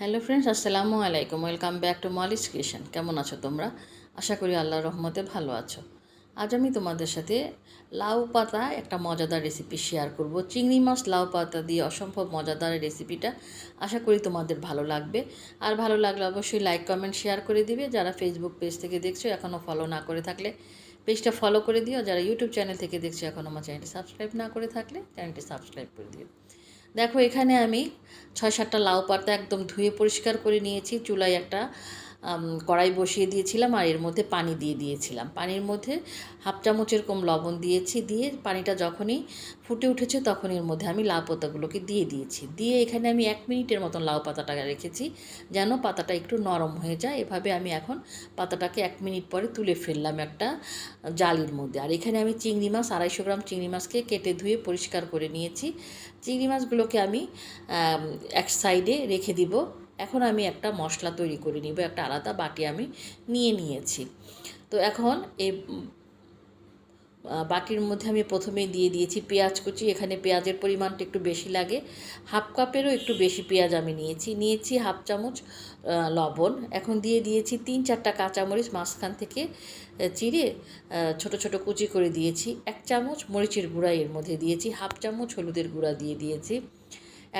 Hello friends আসসালামু আলাইকুম welcome back to Molis creation কেমন আছো তোমরা? আশা করি আল্লাহর রহমতে ভালো আছো। আজ আমি তোমাদের সাথে লাউ পাতা একটা মজাদার রেসিপি শেয়ার করব। চিংড়ি মাছ লাউ পাতা দিয়ে অসম্ভব মজাদার রেসিপিটা আশা করি তোমাদের ভালো লাগবে। আর ভালো লাগলে অবশ্যই লাইক কমেন্ট শেয়ার করে দিবে। যারা ফেসবুক পেজ থেকে দেখছ এখনও ফলো না করে থাকলে পেজটা ফলো করে দিও। যারা ইউটিউব চ্যানেল থেকে দেখছ, এখন আমার চ্যানেলটি সাবস্ক্রাইব না করে থাকলে চ্যানেলটি সাবস্ক্রাইব করে দিও। দেখো এখানে আমি ছয় সাতটা লাউ পাতা একদম ধুয়ে পরিষ্কার করে নিয়েছি চুলায় একটা কড়াই বসিয়ে দিয়েছিলাম আর এর মধ্যে পানি দিয়ে দিয়েছিলাম। পানির মধ্যে হাফ চামচ এরকম লবণ দিয়েছি, দিয়ে পানিটা যখনই ফুটে উঠেছে তখন এর মধ্যে আমি লাউ পাতাগুলোকে দিয়ে দিয়েছি। দিয়ে এখানে আমি এক মিনিটের মতন লাউ পাতাটা রেখেছি যেন পাতাটা একটু নরম হয়ে যায়। এভাবে আমি এখন পাতাটাকে এক মিনিট পরে তুলে ফেললাম একটা জালির মধ্যে। আর এখানে আমি চিংড়ি মাছ, আড়াইশো গ্রাম চিংড়ি মাছকে কেটে ধুয়ে পরিষ্কার করে নিয়েছি। চিংড়ি মাছগুলোকে আমি, এক সাইডে রেখে দিব। এখন আমি একটা মশলা তৈরি করে নিব, একটা আলাদা বাটি আমি নিয়ে নিয়েছি। তো এখন এই বাটির মধ্যে আমি প্রথমেই দিয়ে দিয়েছি পেঁয়াজ কুচি, এখানে পেঁয়াজের পরিমাণটা একটু বেশি লাগে। হাফ কাপেরও একটু বেশি পেঁয়াজ আমি নিয়েছি নিয়েছি হাফ চামচ লবণ। এখন দিয়ে দিয়েছি তিন চারটা কাঁচামরিচ, মাঝখান থেকে চিড়ে ছোট ছোট কুচি করে দিয়েছি। এক চামচ মরিচের গুঁড়া এর মধ্যে দিয়েছি, হাফ চামচ হলুদের গুঁড়া দিয়ে দিয়েছি।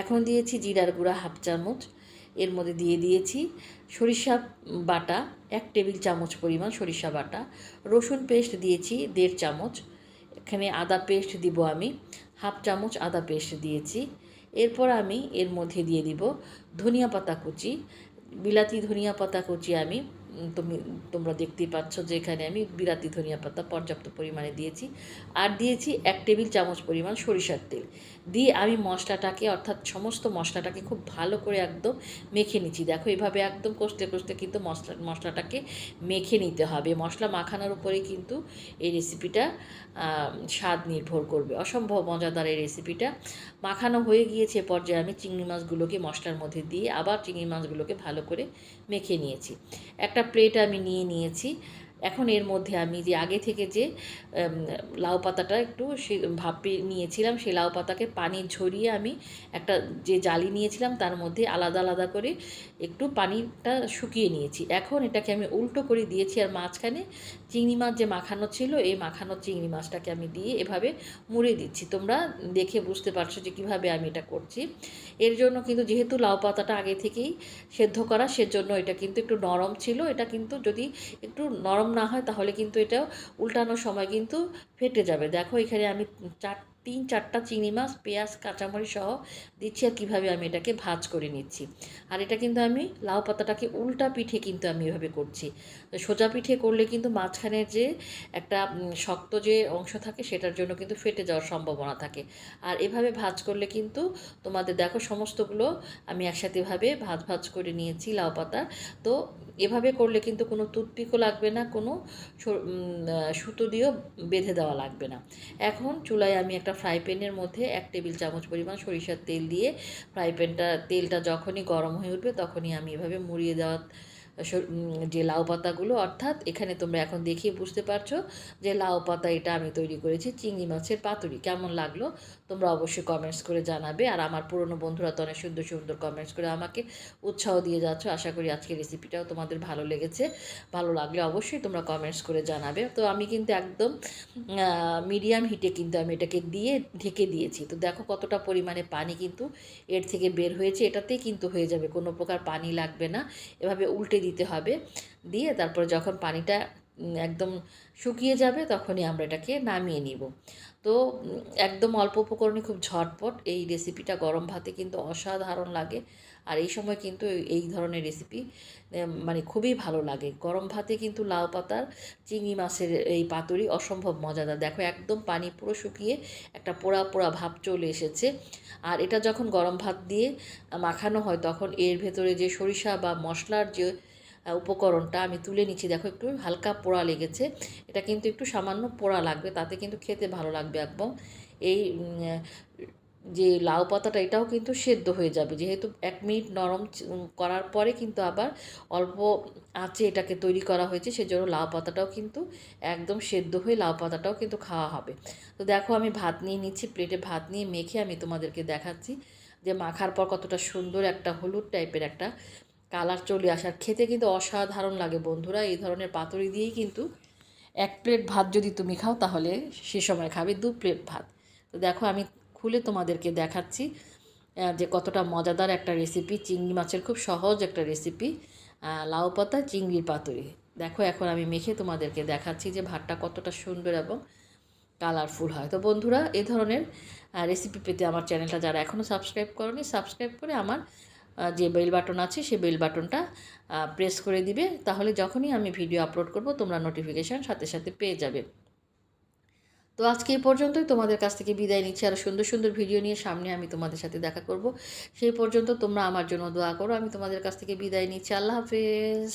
এখন দিয়েছি জিরার গুঁড়া হাফ চামচ। এর মধ্যে দিয়ে দিয়েছি সরিষা বাটা, এক টেবিল চামচ পরিমাণ সরিষা বাটা, রসুন পেস্ট দিয়েছি দেড় চামচ, এখানে আদা পেস্ট দিব আমি, হাফ চামচ আদা পেস্ট দিয়েছি, এরপর আমি এর মধ্যে দিয়ে দিব ধনিয়া পাতা কুচি, বিলাতি ধনিয়া পাতা কুচি আমি তুমি, তোমরা দেখতেই পাচ্ছ যে এখানে আমি বিলাতি ধনিয়া পাতা পর্যাপ্ত পরিমাণে দিয়েছি। আর দিয়েছি এক টেবিল চামচ পরিমাণ সরিষার তেল। দিয়ে আমি মশলাটাকে, অর্থাৎ সমস্ত মশলাটাকে খুব ভালো করে একদম মেখে নিচ্ছি। দেখো, এভাবে একদম কষতে কষতে কিন্তু মশলা, মশলাটাকে মেখে নিতে হবে। মশলা মাখানোর উপরেই কিন্তু এই রেসিপিটা স্বাদ নির্ভর করবে। অসম্ভব মজাদার এই রেসিপিটা মাখানো হয়ে গিয়েছে পর্যায়ে আমি চিংড়ি মাছগুলোকে মশলার মধ্যে দিয়ে আবার চিংড়ি মাছগুলোকে ভালো করে মেখে নিয়েছি। একটা প্লেট আমি নিয়ে নিয়েছি। এখন এর মধ্যে আমি যে আগে থেকে যে লাউ পাতাটা একটু সে ভাপে নিয়েছিলাম সেই লাউ পাতাকে পানি ঝরিয়ে আমি একটা যে জালি নিয়েছিলাম, তার মধ্যে আলাদা আলাদা করে একটু পানিটা শুকিয়ে নিয়েছি। এখন এটাকে আমি উল্টো করে দিয়েছি আর মাঝখানে চিংড়ি মাছ যে মাখানো ছিল, এই মাখানো চিংড়ি মাছটাকে আমি দিয়ে এভাবে মুড়ে দিচ্ছি। তোমরা দেখে বুঝতে পারছ যে কীভাবে আমি এটা করছি। এর জন্য কিন্তু যেহেতু লাউ পাতাটা আগে থেকেই সেদ্ধ করা, সেজন্য এটা কিন্তু একটু নরম ছিল। এটা কিন্তু যদি একটু নরম না হয় তাহলে কিন্তু এটা উল্টানোর সময় কিন্তু ফেটে যাবে। দেখো এখানে আমি চার তিন চারটা চিংড়ি মাছ, পেঁয়াজ, কাঁচামরিচ সহ দিচ্ছি আর কীভাবে আমি এটাকে ভাজ করে নিচ্ছি। আর এটা কিন্তু আমি লাউ পাতাটাকে উল্টা পিঠে কিন্তু আমি এভাবে করছি। তো সোজা পিঠে করলে কিন্তু মাঝখানের যে একটা শক্ত যে অংশ থাকে সেটার জন্য কিন্তু ফেটে যাওয়ার সম্ভাবনা থাকে। আর এভাবে ভাজ করলে কিন্তু তোমাদের দেখো সমস্তগুলো আমি একসাথে ভাবে ভাজ ভাজ করে নিয়েছি লাউ পাতা। তো এভাবে করলে কিন্তু কোনো টুথপিকও লাগবে না, কোনো সুতো দিয়েও বেঁধে দেওয়া লাগবে না। এখন চুলায় আমি একটা ফ্রাই প্যানের মধ্যে এক টেবিল চামচ পরিমাণ সরিষার তেল দিয়ে ফ্রাই প্যানটা তেলটা যখনই গরম হয়ে উঠবে তখনই আমি এভাবে মুড়িয়ে দেওয়া যে লাউ পাতাগুলো, অর্থাৎ এখানে তোমরা এখন দেখিয়ে বুঝতে পারছ যে লাউ পাতা এটা আমি তৈরি করেছি চিংড়ি মাছের পাতুরি। কেমন লাগল তোমরা অবশ্যই কমেন্টস করে জানাবে। আর আমার পুরনো বন্ধুরা তো অনেক সুন্দর সুন্দর কমেন্টস করে আমাকে উৎসাহ দিয়ে যাচ্ছ। আশা করি আজকের রেসিপিটাও তোমাদের ভালো লেগেছে। ভালো লাগলে অবশ্যই তোমরা কমেন্টস করে জানাবে। তো আমি কিন্তু একদম মিডিয়াম হিটে কিন্তু আমি এটাকে দিয়ে ঢেকে দিয়েছি। তো দেখো কতটা পরিমাণে পানি কিন্তু এর থেকে বের হয়েছে। এটাতেই কিন্তু হয়ে যাবে। কোনো প্রকার পানি লাগবে না। এভাবে উল্টে দিতে হবে। দিয়ে তারপর যখন পানিটা একদম শুকিয়ে যাবে তখনই আমরা এটাকে নামিয়ে নিব। তো একদম অল্প উপকরণে খুব ঝটপট এই রেসিপিটা গরম ভাতে কিন্তু অসাধারণ লাগে। আর এই সময় কিন্তু এই- ধরনের রেসিপি মানে খুবই ভালো লাগে। গরম ভাতে কিন্তু লাউ পাতার চিংড়ি মাছের এই পাতুরি অসম্ভব মজাদার। দেখো একদম পানি পুরো শুকিয়ে একটা পোড়া পোড়া ভাব চলে এসেছে। আর এটা যখন গরম ভাত দিয়ে মাখানো হয় তখন এর ভেতরে যে সরিষা বা মশলার যে উপকরণটা আমি তুলে নিচ্ছি। দেখো একটু হালকা পোড়া লেগেছে। এটা কিন্তু একটু সামান্য পোড়া লাগবে, তাতে কিন্তু খেতে ভালো লাগবে একদম। এই যে লাউ পাতাটা, এটাও কিন্তু সেদ্ধ হয়ে যাবে। যেহেতু এক মিনিট নরম করার পরে কিন্তু আবার অল্প আঁচে এটাকে তৈরি করা হয়েছে, সেজন্য লাউ পাতাটাও কিন্তু একদম সেদ্ধ হয়ে লাউ পাতাটাও কিন্তু খাওয়া হবে। তো দেখো, আমি ভাত নিয়ে নিচ্ছি, প্লেটে ভাত নিয়ে মেখে আমি তোমাদেরকে দেখাচ্ছি যে মাখার পর কতটা সুন্দর একটা হলুদ টাইপের একটা কালার চলে আসার খেতে কিন্তু অসাধারণ লাগে বন্ধুরা। এই ধরনের পাতুরি দিয়েই কিন্তু এক প্লেট ভাত যদি তুমি খাও, তাহলে সে সময় খাবে দু প্লেট ভাত। তো দেখো, আমি খুলে তোমাদেরকে দেখাচ্ছি যে কতটা মজাদার একটা রেসিপি চিংড়ি মাছের খুব সহজ একটা রেসিপি লাউ পাতা, চিংড়ির পাতুরি। দেখো, এখন আমি মেখে তোমাদেরকে দেখাচ্ছি যে ভাতটা কতটা সুন্দর এবং কালারফুল হয়। তো বন্ধুরা, এ ধরনের রেসিপি পেতে আমার চ্যানেলটা যারা এখনও সাবস্ক্রাইব করনি সাবস্ক্রাইব করে আমার যে বেল বাটন আছে সেই বেল বাটনটা প্রেস করে দিবে। তাহলে যখনই আমি ভিডিও আপলোড করব, তোমরা নোটিফিকেশান সাথে সাথে পেয়ে যাবে। তো আজকে এই পর্যন্তই। তোমাদের কাছ থেকে বিদায় নিচ্ছি। আরও সুন্দর সুন্দর ভিডিও নিয়ে সামনে আমি তোমাদের সাথে দেখা করব। সেই পর্যন্ত তোমরা আমার জন্য দোয়া করো। আমি তোমাদের কাছ থেকে বিদায় নিচ্ছি। আল্লাহ হাফেজ।